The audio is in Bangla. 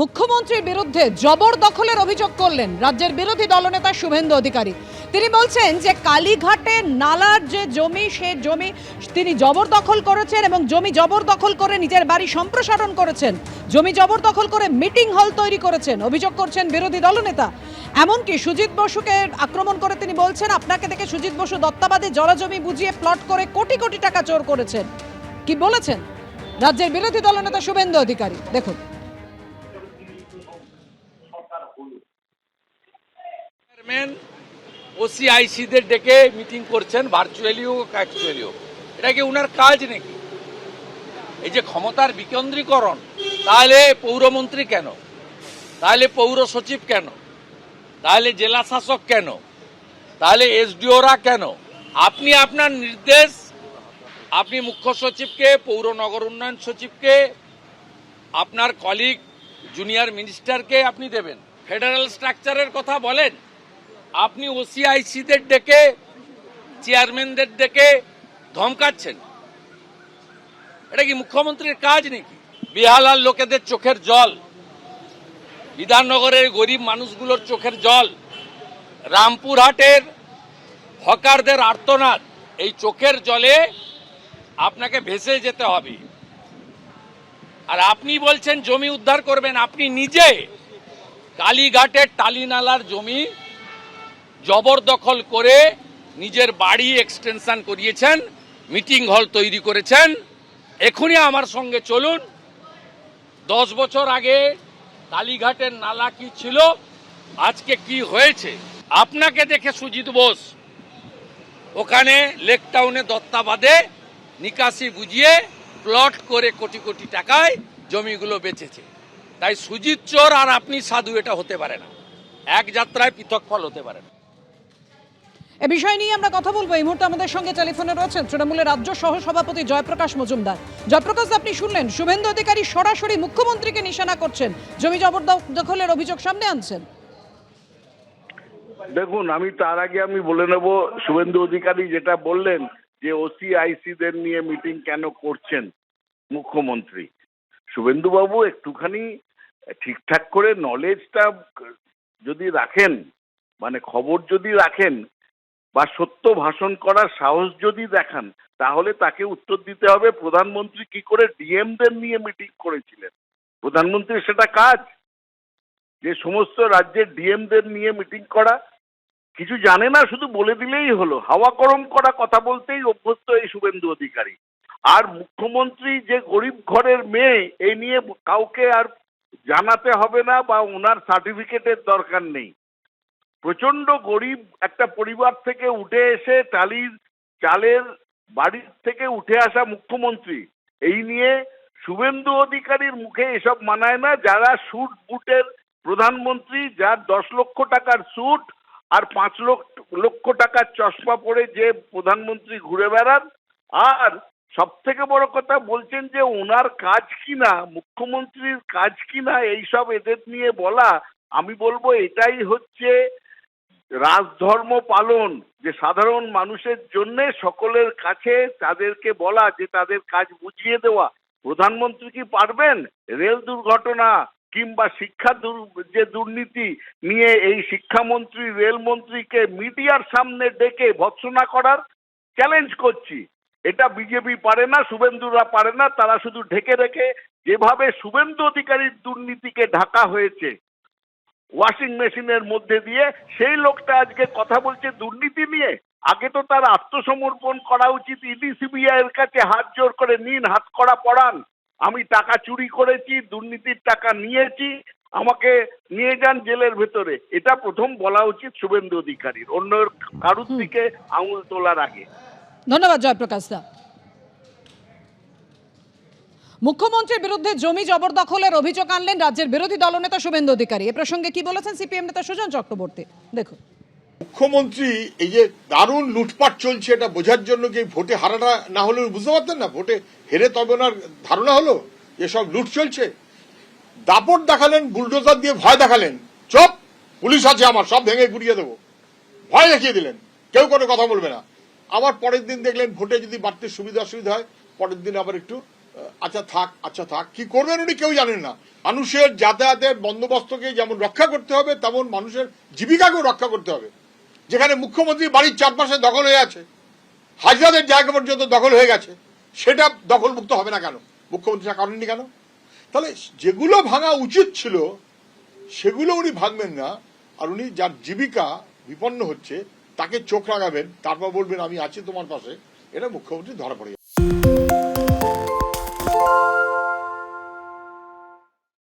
মুখ্যমন্ত্রীর বিরুদ্ধে জবরদখলের অভিযোগ করলেন রাজ্যের বিরোধী দলনেতা শুভেন্দু অধিকারী। তিনি বলছেন যে কালীঘাটে নালার যে জমি, সে জমি তিনি জবরদখল করেছেন এবং জমি জবরদখল করে নিজের বাড়ি সম্প্রসারণ করেছেন। জমি জবরদখল করে মিটিং হল তৈরি করেছেন, অভিযোগ করছেন বিরোধী দলনেতা। এমনকি সুজিত বসুকে আক্রমণ করে তিনি বলছেন, আপনাকে দেখে সুজিত বসু দত্তাবাদে জলাজমি বুঝিয়ে প্লট করে কোটি কোটি টাকা চোর করেছেন। কি বলেছেন? রাজ্যের বিরোধী দলনেতা শুভেন্দু অধিকারী, দেখুন। চেয়ারম্যান ওসিআইসিদের ডেকে মিটিং করছেন ভার্চুয়ালি হোক অ্যাকচুয়ালি হোক। এটা কি উনার কাজ নাকি? এই যে ক্ষমতার বিকেন্দ্রীকরণ, তাহলে পৌরমন্ত্রী কেন? তাহলে পৌর সচিব কেন? তাহলে জেলা শাসক কেন? তাহলে এসডিওরা কেন? আপনি আপনার নির্দেশ, আপনি মুখ্য সচিবকে, পৌর নগর উন্নয়ন সচিবকে, আপনার কলিগ জুনিয়র মিনিস্টারকে আপনি দেবেন। ফেডারেল স্ট্রাকচারের কথা বলেন। আপনি ওসিআইসিদের ডেকে, চেয়ারম্যানদের ডেকে ধমকাচ্ছেন। এটা কি মুখ্যমন্ত্রীর কাজ নাকি? বিহালার লোকেদের চোখের জল, বিধাননগরের গরিব মানুষগুলোর চোখের জল, রামপুরহাটের হকারদের আর্তনাদ, এই চোখের জলে আপনাকে ভেসে যেতে হবে। আর আপনি বলছেন জমি উদ্ধার করবেন, আপনি নিজে কালীঘাটের টালিনালার জমি জবরদখল করে নিজের বাড়ি এক্সটেনশন করিয়েছেন মিটিং হল তৈরি করেছেন। এখনই আমার সঙ্গে চলুন। দশ বছর আগে কালীঘাটের নালা কি ছিল? আজকে কি হয়েছে? আপনাকে দেখে সুজিত বোস ওখানে লেক টাউনে দত্তাবাদে নিকাশি বুঝিয়ে প্লট করে কোটি কোটি টাকায় জমিগুলো বেচেছে। তাই সুজিত চোর আর আপনি সাধু এটা হতে পারে না। এক যাত্রায় পৃথক ফল হতে পারে না। এ বিষয় নিয়ে আমরা কথা বলব। এই মুহূর্তে আমাদের সঙ্গে টেলিফোনে রয়েছেন তৃণমূলের রাজ্য সহ সভাপতি জয়প্রকাশ মজুমদার। জয়প্রকাশ আপনি শুনলেন শুভেন্দু অধিকারী সরাসরি মুখ্যমন্ত্রীকে নিশানা করছেন। জমি জবরদখলের অভিযোগ সামনে আনছেন। দেখুন আমি তার আগে আমি বলে নেব শুভেন্দু অধিকারী যেটা বললেন যে ওসিআইসিদের নিয়ে মিটিং কেন করছেন মুখ্যমন্ত্রী। শুভেন্দু বাবু একটুখানি ঠিকঠাক করে নলেজটা যদি রাখেন মানে খবর যদি রাখেন বা সত্য ভাষণ করার সাহস যদি দেখান, তাহলে তাকে উত্তর দিতে হবে, প্রধানমন্ত্রী কি করে ডিএমদের নিয়ে মিটিং করেছিলেন? প্রধানমন্ত্রীর সেটা কাজ। যে সমস্ত রাজ্যের ডিএমদের নিয়ে মিটিং করা, কিছু জানে না, শুধু বলে দিলেই হলো। হাওয়া গরম করা কথা বলতেই অভ্যস্ত এই শুভেন্দু অধিকারী। আর মুখ্যমন্ত্রী যে গরিব ঘরের মেয়ে, এই নিয়ে কাউকে আর জানাতে হবে না বা ওনার সার্টিফিকেটের দরকার নেই। প্রচণ্ড গরিব একটা পরিবার থেকে উঠে এসে টালির চালের বাড়ির থেকে উঠে আসা মুখ্যমন্ত্রী, এই নিয়ে শুভেন্দু অধিকারীর মুখে এসব মানায় না। যারা স্যুট বুটের প্রধানমন্ত্রী, যার দশ লক্ষ টাকার স্যুট আর পাঁচ লক্ষ লক্ষ টাকার চশমা পরে যে প্রধানমন্ত্রী ঘুরে বেড়ান, আর সব থেকে বড় কথা বলছেন যে ওনার কাজ কি না, মুখ্যমন্ত্রীর কাজ কি না, এইসব এদের নিয়ে বলা, আমি বলব এটাই হচ্ছে রাজধর্ম পালন, যে সাধারণ মানুষের জন্য সকলের কাছে তাদেরকে বলা, যে তাদের কাজ বুঝিয়ে দেওয়া। প্রধানমন্ত্রী কি পারবেন রেল দুর্ঘটনা কিংবা শিক্ষা যে দুর্নীতি নিয়ে এই শিক্ষামন্ত্রী, রেলমন্ত্রীকে মিডিয়ার সামনে ডেকে ভৎসনা করার চ্যালেঞ্জ করছি। এটা বিজেপি পারে না শুভেন্দুরা পারে না তারা শুধু ঢেকে রেখে যেভাবে শুভেন্দু অধিকারীর দুর্নীতিকে ঢাকা হয়েছে ওয়াশিং মেশিনের মধ্যে দিয়ে সেই লোকটা আজকে কথা বলছে দুর্নীতি নিয়ে। আগে তো তার আত্মসমর্পণ করা উচিত ইডি সিবিআই এর কাছে হাত জোর করে নিন হাত করা পড়ান। আমি টাকা চুরি করেছি দুর্নীতির টাকা নিয়েছি আমাকে নিয়ে যান জেলের ভেতরে। এটা প্রথম বলা উচিত শুভেন্দু অধিকারীর। অন্য কারুর দিকে আঙুল তোলার আগে। ধন্যবাদ জয়প্রকাশ দা মুখ্যমন্ত্রীর বিরুদ্ধে জমি জবরদখলের অভিযোগ আনলেন রাজ্যের বিরোধী দলনেতা শুভেন্দু অধিকারী। এ প্রসঙ্গে কি বলেছেন সিপিএম নেতা সুজন চক্রবর্তী? দেখুন। মুখ্যমন্ত্রী, এই যে দারুণ লুটপাট চলছে, এটা বোঝার জন্য কি ভোটে হারাটা না হলে বুঝতে পারতেন না? ভোটে হেরে তবে ওনার ধারণা হলো যে সব লুট চলছে? দাপট দেখালেন, বুলডোজার দিয়ে ভয় দেখালেন। চপ! পুলিশ আছে আমার, সব ভেঙে গুড়িয়ে দেবো। ভয় দেখিয়ে দিলেন। কেউ কোনো কথা বলবে না। আবার পরের দিন দেখলেন ভোটে যদি বাড়তে সুবিধা অসুবিধা হয়, পরের দিন আবার একটু আচ্ছা থাক আচ্ছা থাক। কি করবেন উনি কেউ জানেন না। মানুষের যাতায়াতের বন্দোবস্তকে যেমন রক্ষা করতে হবে, তেমন মানুষের জীবিকাকেও রক্ষা করতে হবে। যেখানে মুখ্যমন্ত্রী বাড়ির চারপাশে দখল হয়ে আছে, হাজরাদের জায়গা পর্যন্ত দখল হয়ে গেছে, সেটা দখলমুক্ত হবে না কেন? মুখ্যমন্ত্রী করেননি কেন? তাহলে যেগুলো ভাঙা উচিত ছিল, সেগুলো উনি ভাঙবেন না, আর উনি যার জীবিকা বিপন্ন হচ্ছে তাকে চোখ লাগাবেন তারপর বলবেন আমি আছি তোমার পাশে এটা মুখ্যমন্ত্রী ধরা পড়ে।